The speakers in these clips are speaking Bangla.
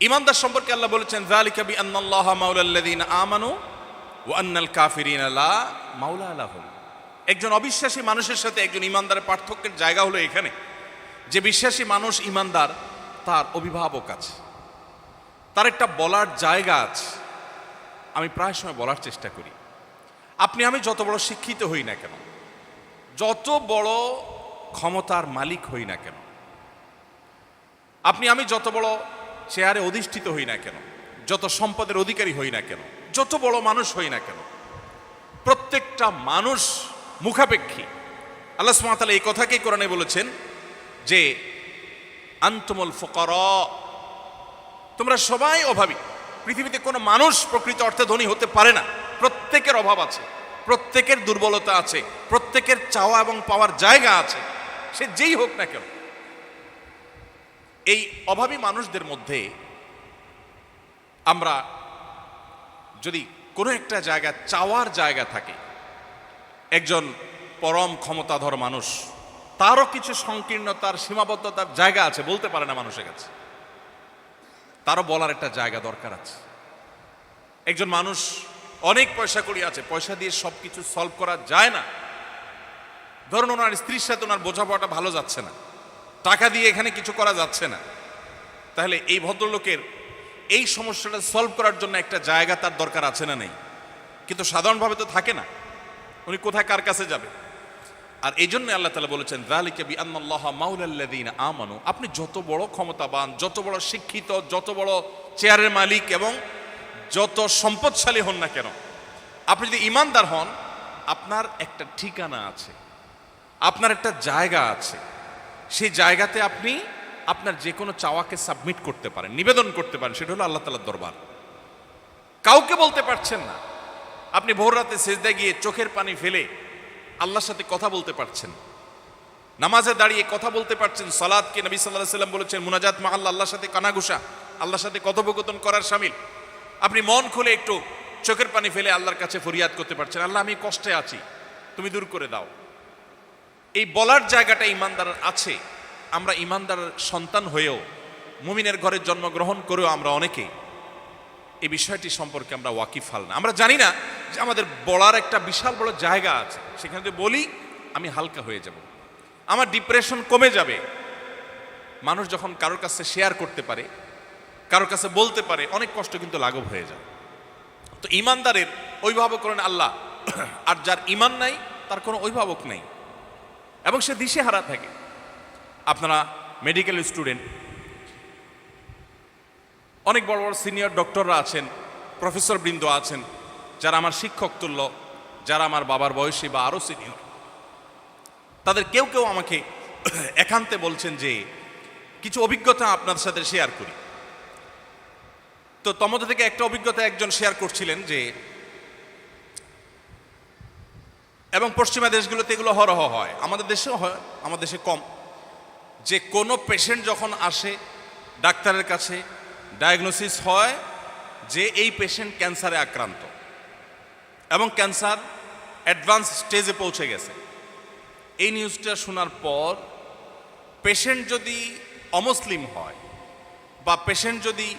ইমানদার সম্পর্কে আল্লাহ বলেছেন, যালিকা বি আন্নাল্লাহ মাওলাল্লাযিনা আমানু ওয়া আন্নাল কাফিরিনা লা মাওলা লাহুম। একজন অবিশ্বাসী মানুষের সাথে একজন ইমানদারের পার্থক্যের জায়গা হলো এখানে। যে বিশ্বাসী মানুষ ইমানদার, তার অভিভাবক আছে। তার একটা বলার জায়গা আছে। আমি প্রায় সময় বলার চেষ্টা করি। আপনি, আমি যত বড় শিক্ষিত হই না কেন, যত বড় ক্ষমতার মালিক হই না কেন, আপনি, আমি যত বড় চেয়ারে অধিষ্ঠিত হই না কেন? যত সম্পদের অধিকারী হই না কেন? যত বড় মানুষ হই না কেন? প্রত্যেকটা মানুষ মুখাপেক্ষী। আল্লাহ সুমাতালা এই কথাকেই কোরআনে বলেছেন যে, আন্তমল ফকর তোমরা সবাই অভাবী। পৃথিবীতে কোনো মানুষ প্রকৃত অর্থে ধনী হতে পারে না। প্রত্যেকের অভাব আছে, প্রত্যেকের দুর্বলতা আছে, প্রত্যেকের চাওয়া এবং পাওয়ার জায়গা আছে। সে যেই হোক না কেন এই অভাবী মানুষদের মধ্যে আমরা যদি কোনো একটা জায়গা চাওয়ার জায়গা থাকে, একজন পরম ক্ষমতাধর মানুষ, তারও কিছু সংকীর্ণতার সীমাবদ্ধতার জায়গা আছে বলতে পারে না মানুষের কাছে। তারও বলার একটা জায়গা দরকার আছে। একজন মানুষ অনেক পয়সা করি আছে, পয়সা দিয়ে সব কিছু সলভ করা যায় না। ধরুন ওনার স্ত্রীর সাথে ওনার বোঝাপড়াটা ভালো যাচ্ছে না। টাকা দিয়ে এখানে কিছু করা যাচ্ছে না। তাহলে এই ভদ্রলোকের এই সমস্যাটা সলভ করার জন্য একটা জায়গা তার দরকার আছে না নেই? কিন্তু সাধারণভাবে তো থাকে না। উনি কোথায় কার কাছে যাবে? আর এই জন্য আল্লাহ তালা বলেছেন রালিকে বি আন্নাল্লাহ মাউলাল্লাদিন আমানু। আপনি যত বড় ক্ষমতাবান, যত বড় শিক্ষিত, যত বড় চেয়ারের মালিক এবং যত সম্পদশালী হন না কেন, আপনি যদি ইমানদার হন, আপনার একটা ঠিকানা আছে, আপনার একটা জায়গা আছে। সেই জায়গাতে আপনি আপনার যে কোনো চাওয়াকে সাবমিট করতে পারেন, নিবেদন করতে পারেন, সেটা হলো আল্লাহ তালার দরবার। কাউকে বলতে পারছেন না। আপনি ভোর রাতে সেজদা গিয়ে চোখের পানি ফেলে আল্লাহর সাথে কথা বলতে পারছেন। নামাজে দাঁড়িয়ে কথা বলতে পারছেন সালাদকে নবী সাল্লাহ সাল্লাম বলেছেন, মুনাজাত মাহাল্লা আল্লাহর সাথে কানাঘুষা, আল্লাহর সাথে কথোপকথন করার সামিল। আপনি মন খুলে একটু চোখের পানি ফেলে আল্লাহর কাছে ফরিয়াদ করতে পারছেন, আল্লাহ আমি কষ্টে আছি, তুমি দূর করে দাও। এই বলার জায়গাটা ইমানদার আছে। আমরা ইমানদার সন্তান হয়েও, মুমিনের ঘরে জন্মগ্রহণ করেও আমরা অনেকে এই বিষয়টি সম্পর্কে আমরা ওয়াকিফাল না। আমরা জানি না যে আমাদের বলার একটা বিশাল বড় জায়গা আছে। সেখানে যদি বলি, আমি হালকা হয়ে যাব। আমার ডিপ্রেশন কমে যাবে। মানুষ যখন কারোর কাছে শেয়ার করতে পারে, কারোর কাছে বলতে পারে, অনেক কষ্ট কিন্তু লাঘব হয়ে যায়। তো ইমানদারের অভিভাবক করেন আল্লাহ। আর যার ইমান নাই, তার কোনো অভিভাবক নেই। এবং সে দিশে হারা থাকে। আপনারা মেডিকেল স্টুডেন্ট অনেক বড় বড় সিনিয়র ডক্টররা আছেন প্রফেসর বৃন্দ আছেন, যারা আমার শিক্ষক তুল্য, যারা আমার বাবার বয়সী বা আরও সিনিয়র তাদের কেউ কেউ আমাকে একান্তে বলছেন যে, কিছু অভিজ্ঞতা আপনাদের সাথে শেয়ার করি। তো তমধ্যে থেকে একটা অভিজ্ঞতা একজন শেয়ার করছিলেন যে এবং পশ্চিমা দেশগুলোতে এগুলো হরহ হয়। আমাদের দেশেও হয়, আমাদের দেশে কম। যে কোনো পেশেন্ট যখন আসে, ডাক্তারের কাছে ডায়াগনোসিস হয় যে এই পেশেন্ট ক্যান্সারে আক্রান্ত। এবং ক্যান্সার অ্যাডভান্স স্টেজে পৌঁছে গেছে। এই নিউজটা শোনার পর পেশেন্ট যদি অমুসলিম হয় বা পেশেন্ট যদি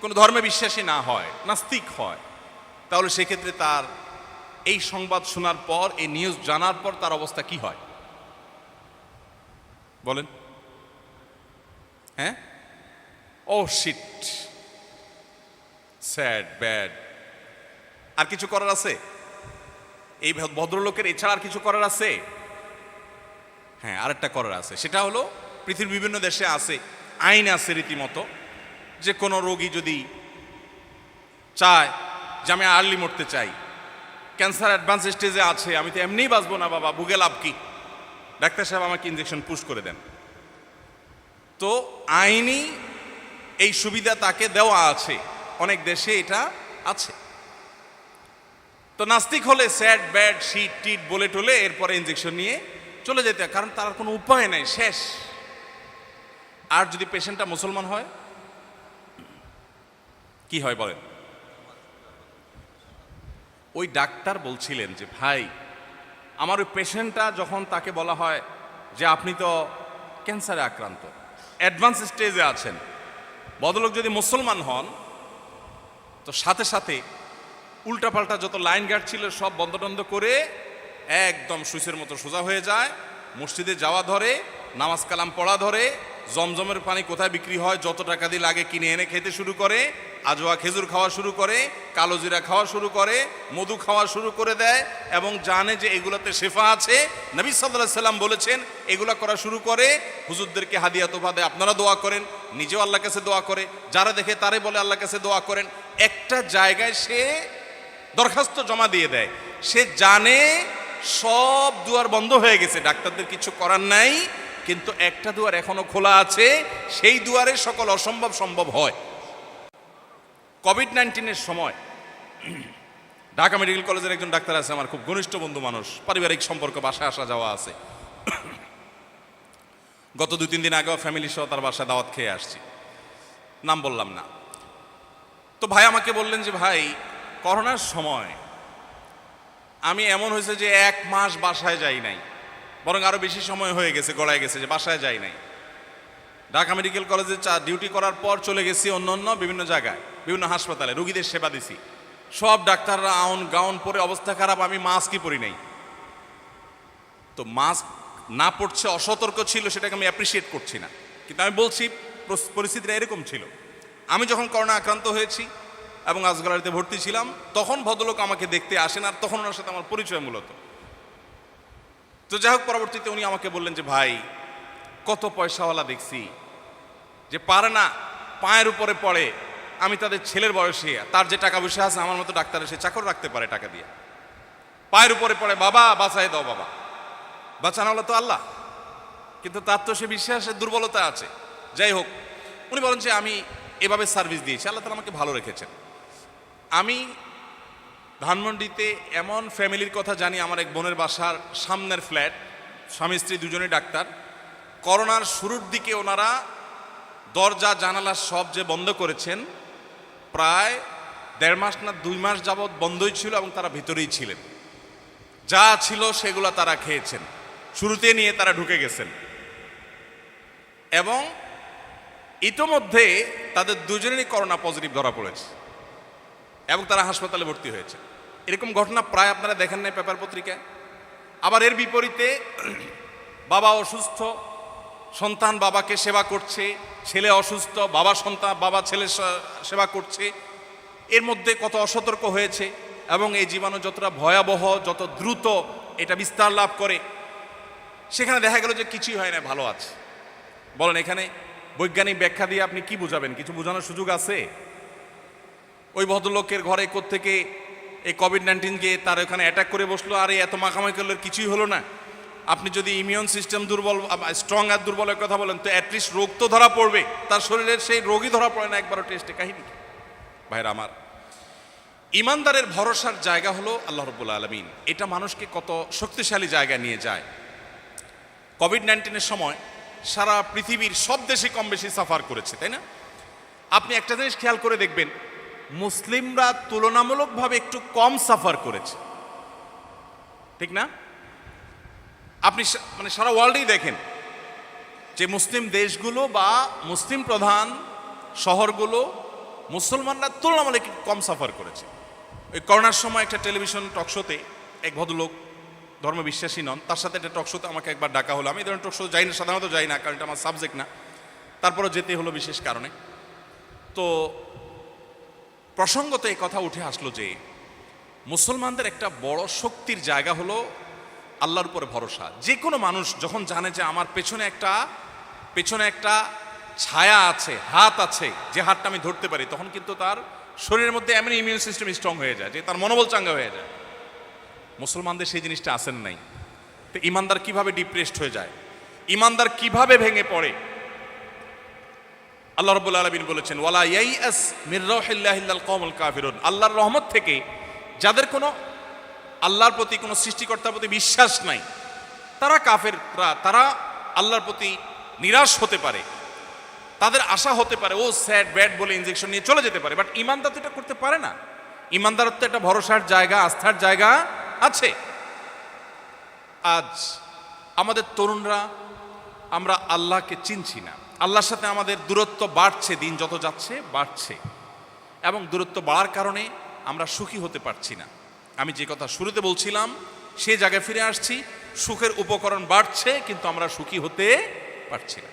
কোনো ধর্মে বিশ্বাসী না হয়, নাস্তিক হয়, তাহলে সেক্ষেত্রে তার এই সংবাদ শোনার পর, এই নিউজ জানার পর তার অবস্থা কি হয়? বলেন। হ্যাঁ? ও শিট স্যাড ব্যাড আর কিছু করার আছে? এই ভদ্রলোকের এছাড়া আর কিছু করার আছে? হ্যাঁ আরেকটা করার আছে। সেটা হলো, পৃথিবীর বিভিন্ন দেশে আছে, আইন আছে রীতিমতো, যে কোনো রোগী যদি চায়, যে আমি আর্লি মরতে চাই ক্যান্সার অ্যাডভান্স স্টেজে আছে, আমি তো এমনিই বাঁচবো না বাবা, ভুগে লাভ কি? ডাক্তার সাহেব আমাকে ইঞ্জেকশন পুশ করে দেন। তো আইনি এই সুবিধা তাকে দেওয়া আছে, অনেক দেশে এটা আছে। তো নাস্তিক হলে স্যাড, ব্যাড শিট টিট, বলে টলে এরপরে ইঞ্জেকশন নিয়ে চলে যেতে কারণ তার কোনো উপায় নাই, শেষ। আর যদি পেশেন্টটা মুসলমান হয়, কি হয় বলেন? ওই ডাক্তার বলছিলেন যে, ভাই, আমার ওই পেশেন্টটা যখন তাকে বলা হয় যে, আপনি তো ক্যান্সারে আক্রান্ত, অ্যাডভান্স স্টেজে আছেন, ভদ্রলোক যদি মুসলমান হন, তো সাথে সাথে উল্টাপাল্টা যত লাইন গার্ড ছিল সব বন্ধ টন্ধ করে একদম সুইচের মতো সোজা হয়ে যায়, মসজিদে যাওয়া ধরে, নামাজ কালাম পড়া ধরে জমজমের পানি কোথায় বিক্রি হয়, যত টাকা দিয়ে লাগে কিনে এনে খেতে শুরু করে, আজোয়া খেজুর খাওয়া শুরু করে, কালো জিরা খাওয়া শুরু করে, মধু খাওয়া শুরু করে দেয় এবং জানে যে এগুলোতে শেফা আছে। নবী সাল্লাহ সাল্লাম বলেছেন, এগুলা করা শুরু করে, হুজুরদেরকে হাদিয়া তোফা দেয় আপনারা দোয়া করেন, নিজেও আল্লাহ কাছে দোয়া করে, যারা দেখে তারে বলে আল্লাহ কাছে দোয়া করেন। একটা জায়গায় সে দরখাস্ত জমা দিয়ে দেয়। সে জানে সব দুয়ার বন্ধ হয়ে গেছে, ডাক্তারদের কিছু করার নাই। কিন্তু একটা দুয়ার এখনও খোলা আছে, সেই দুয়ারে সকল অসম্ভব সম্ভব হয়। কোভিড নাইন্টিনের সময়, ঢাকা মেডিকেল কলেজের একজন ডাক্তার আছে আমার, খুব ঘনিষ্ঠ বন্ধু মানুষ, পারিবারিক সম্পর্ক, বাসায় আসা যাওয়া আছে। গত দুই, তিন দিন আগেও ফ্যামিলি সহ তার বাসায় দাওয়াত খেয়ে আসছি। নাম বললাম না। তো ভাই আমাকে বললেন যে, ভাই, করোনার সময় আমি এমন হয়েছে যে এক মাস বাসায় যাই নাই। বরং আরও বেশি সময় হয়ে গেছে গড়ায় গেছে যে বাসায় যাই নাই। ঢাকা মেডিকেল কলেজে চা, ডিউটি করার পর চলে গেছি অন্য অন্য বিভিন্ন জায়গায়, বিভিন্ন হাসপাতালে। রুগীদের সেবা দিছি। সব ডাক্তাররা আউন গাউন পরে অবস্থা খারাপ, আমি মাস্কই পরি নাই। তো মাস্ক না পড়ছে, অসতর্ক ছিল, সেটাকে আমি অ্যাপ্রিসিয়েট করছি না। কিন্তু আমি বলছি পরিস্থিতিটা এরকম ছিল। আমি যখন করোনা আক্রান্ত হয়েছি এবং আজগালারিতে ভর্তি ছিলাম, তখন ভদ্রলোক আমাকে দেখতে আসেন আর তখন ওনার সাথে আমার পরিচয় মূলত। তো যাই হোক, পরবর্তীতে উনি আমাকে বললেন যে, ভাই, কত পয়সাওয়ালা দেখছি যে পারে না, পায়ের উপরে পড়ে। আমি তাদের ছেলের বয়সে, তার যে টাকা পয়সা আছে, আমার মতো ডাক্তার এসে চাকর রাখতে পারে টাকা দিয়ে। পায়ের উপরে পড়ে, বাবা বাঁচাই দাও বাবা। বাঁচানো হলো তো আল্লাহ। কিন্তু তার তো সে বিশ্বাসের দুর্বলতা আছে। যাই হোক, উনি বলেন যে, আমি এভাবে সার্ভিস দিয়েছি। আল্লাহ তালা আমাকে ভালো রেখেছেন। আমি ধানমন্ডিতে এমন ফ্যামিলির কথা জানি আমার এক বোনের বাসার সামনের ফ্ল্যাট। স্বামী স্ত্রী দুজনেই ডাক্তার। করোনার শুরুর দিকে ওনারা দরজা, জানালা সব যে বন্ধ করেছেন, প্রায় দেড় মাস না দুই মাস যাবৎ বন্ধই ছিল এবং তারা ভিতরেই ছিলেন। যা ছিল সেগুলো তারা খেয়েছেন। শুরুতে নিয়ে তারা ঢুকে গেছেন। এবং ইতোমধ্যে তাদের দুজনেরই করোনা পজিটিভ ধরা পড়েছে এবং তারা হাসপাতালে ভর্তি হয়েছে। এরকম ঘটনা প্রায় আপনারা দেখেন নাই পেপার পত্রিকায়। আবার এর বিপরীতে বাবা অসুস্থ, সন্তান বাবাকে সেবা করছে, ছেলে অসুস্থ, বাবা সন্তান, বাবা ছেলে সেবা করছে। এর মধ্যে কত অসতর্ক হয়েছে এবং এই জীবাণু যতটা ভয়াবহ, যত দ্রুত এটা বিস্তার লাভ করে, সেখানে দেখা গেল যে কিছুই হয় না ভালো আছে। বলেন, এখানে বৈজ্ঞানিক ব্যাখ্যা দিয়ে আপনি কি বুঝাবেন? কিছু বোঝানোর সুযোগ আছে? ওই ভদ্রলোকের ঘরে থেকে এই কোভিড নাইন্টিন গিয়ে তার ওখানে অ্যাটাক করে বসল, আর এই এত মাখামাখি করলে কিছুই হলো না। আপনি যদি ইমিউন সিস্টেম দুর্বল স্ট্রং আর দুর্বলের কথা বলেন, তো অ্যাটলিস্ট রোগ তো ধরা পড়বে। তার শরীরের সেই রোগই ধরা পড়ে না একবারও টেস্টে কাহিনী ভাইরা আমার, ইমানদারের ভরসার জায়গা হলো আল্লাহ রব্বুল আলমিন। এটা মানুষকে কত শক্তিশালী জায়গা নিয়ে যায়। কোভিড নাইন্টিনের সময় সারা পৃথিবীর সব দেশে কম বেশি সাফার করেছে, তাই না? আপনি একটা জিনিস খেয়াল করে দেখবেন মুসলিমরা তুলনামূলকভাবে একটু কম সাফার করেছে। ঠিক না? আপনি মানে সারা ওয়ার্ল্ডেই দেখেন যে মুসলিম দেশগুলো বা মুসলিম প্রধান শহরগুলো মুসলমানরা তুলনামূলক কম সাফার করেছে। ওই করোনার সময় একটা টেলিভিশন টকশোতে এক ভদ্রলোক ধর্ম বিশ্বাসী নন, তার সাথে একটা টকশোতে আমাকে একবার ডাকা হলো। আমি এই ধরনের টকশো যাই না, সাধারণত যাই না, কারণ এটা আমার সাবজেক্ট না। তারপরে যেতে হলো বিশেষ কারণে। তো প্রসঙ্গত এই কথা উঠে আসলো যে মুসলমানদের একটা বড় শক্তির জায়গা হলো আল্লাহর উপরে ভরসা। যে কোনো মানুষ যখন জানে যে আমার পেছনে একটা পেছনে একটা ছায়া আছে, হাত আছে, যে হাতটা আমি ধরতে পারি, তখন কিন্তু তার শরীরের মধ্যে এমন ইমিউন সিস্টেম স্ট্রং হয়ে যায়, যে তার মনোবল চাঙ্গা হয়ে যায়। মুসলমানদের সেই জিনিসটা আসেন নাই। তো ইমানদার কীভাবে ডিপ্রেসড হয়ে যায়? ইমানদার কীভাবে ভেঙে পড়ে? আল্লাহ রব্বুল আলমিন বলেছেন, ওয়ালা ইয়াইয়াস মির রাহিল্লাহিল্লাল কওমুল কাফিরুন। আল্লাহর রহমত থেকে যাদের কোনো আল্লাহর প্রতি কোনো সৃষ্টিকর্তার প্রতি বিশ্বাস নাই, তারা কাফেররা, তারা আল্লাহর প্রতি নিরাশ হতে পারে। তাদের আশা হতে পারে, ও স্যাড, ব্যাড, বলে ইনজেকশন নিয়ে চলে যেতে পারে। বাট ইমানদার তো এটা করতে পারে না। ইমানদারত্ব একটা ভরসার জায়গা, আস্থার জায়গা আছে। আজ আমাদের তরুণরা, আমরা আল্লাহকে চিনছি না। আল্লাহর সাথে আমাদের দূরত্ব বাড়ছে, দিন যত যাচ্ছে, বাড়ছে। এবং দূরত্ব বাড়ার কারণে আমরা সুখী হতে পারছি না। আমি যে কথা শুরুতে বলছিলাম, সে জায়গায় ফিরে আসছি, সুখের উপকরণ বাড়ছে, কিন্তু আমরা সুখী হতে পারছি না।